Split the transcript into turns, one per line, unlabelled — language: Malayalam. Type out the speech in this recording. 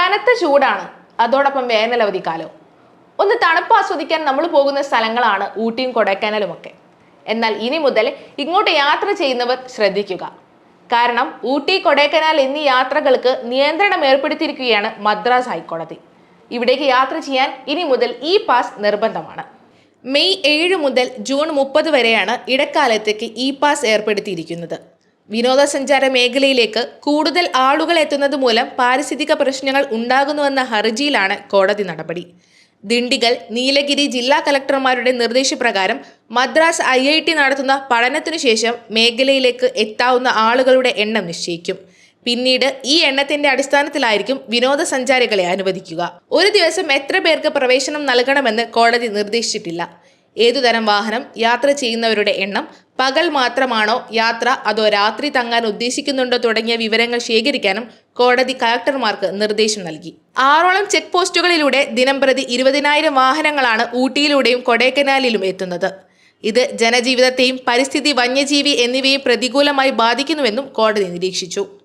കനത്ത ചൂടാണ്. അതോടൊപ്പം വേനലവധി കാലവും. ഒന്ന് തണുപ്പ് ആസ്വദിക്കാൻ നമ്മൾ പോകുന്ന സ്ഥലങ്ങളാണ് ഊട്ടിയും കൊടൈക്കനാലും ഒക്കെ എന്നാൽ ഇനി മുതൽ ഇങ്ങോട്ട് യാത്ര ചെയ്യുന്നവർ ശ്രദ്ധിക്കുക. കാരണം ഊട്ടി കൊടൈക്കനാൽ എന്നീ യാത്രകൾക്ക് നിയന്ത്രണം ഏർപ്പെടുത്തിയിരിക്കുകയാണ് മദ്രാസ് ഹൈക്കോടതി. ഇവിടേക്ക് യാത്ര ചെയ്യാൻ ഇനി മുതൽ ഇ പാസ് നിർബന്ധമാണ്. മെയ് ഏഴ് മുതൽ ജൂൺ മുപ്പത് വരെയാണ് ഇടക്കാലത്തേക്ക് ഇ പാസ് ഏർപ്പെടുത്തിയിരിക്കുന്നത്. വിനോദസഞ്ചാര മേഖലയിലേക്ക് കൂടുതൽ ആളുകൾ എത്തുന്നത് മൂലം പാരിസ്ഥിതിക പ്രശ്നങ്ങൾ ഉണ്ടാകുന്നുവെന്ന ഹർജിയിലാണ് കോടതി നടപടി. ദിണ്ടിഗൽ നീലഗിരി ജില്ലാ കലക്ടർമാരുടെ നിർദ്ദേശപ്രകാരം മദ്രാസ് ഐ ഐ ടി നടത്തുന്ന പഠനത്തിനു ശേഷം മേഖലയിലേക്ക് എത്താവുന്ന ആളുകളുടെ എണ്ണം നിശ്ചയിക്കും. പിന്നീട് ഈ എണ്ണത്തിന്റെ അടിസ്ഥാനത്തിലായിരിക്കും വിനോദസഞ്ചാരികളെ അനുവദിക്കുക. ഒരു ദിവസം എത്ര പേർക്ക് പ്രവേശനം നൽകണമെന്ന് കോടതി നിർദ്ദേശിച്ചിട്ടില്ല. ഏതുതരം വാഹനം യാത്ര ചെയ്യുന്നവരുടെ എണ്ണം പകൽ മാത്രമാണോ യാത്ര അതോ രാത്രി തങ്ങാൻ ഉദ്ദേശിക്കുന്നുണ്ടോ തുടങ്ങിയ വിവരങ്ങൾ ശേഖരിക്കാനും കോടതി കളക്ടർമാർക്ക് നിർദ്ദേശം നൽകി. ആറോളം ചെക്ക് പോസ്റ്റുകളിലൂടെ ദിനംപ്രതി ഇരുപതിനായിരം വാഹനങ്ങളാണ് ഊട്ടിയിലൂടെയും കൊടൈക്കനാലിലും എത്തുന്നത്. ഇത് ജനജീവിതത്തെയും പരിസ്ഥിതി വന്യജീവി എന്നിവയെ പ്രതികൂലമായി ബാധിക്കുന്നുവെന്നും കോടതി നിരീക്ഷിച്ചു.